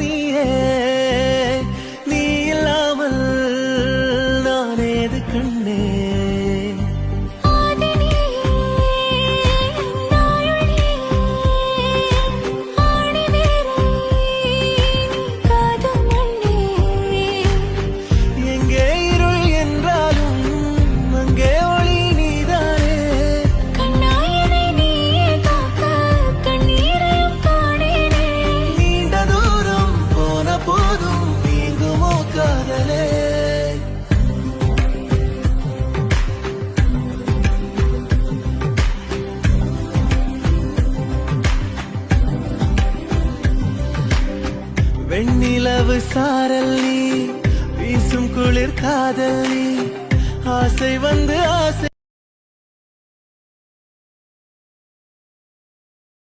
നീയേ നീ ഇല്ലാമൽ നാനേത് കണ്ടേ? வெண்ணிலவு சாரல் நீ வீசும் குளிர் காதல் நீ ஆசை வந்து ஆசை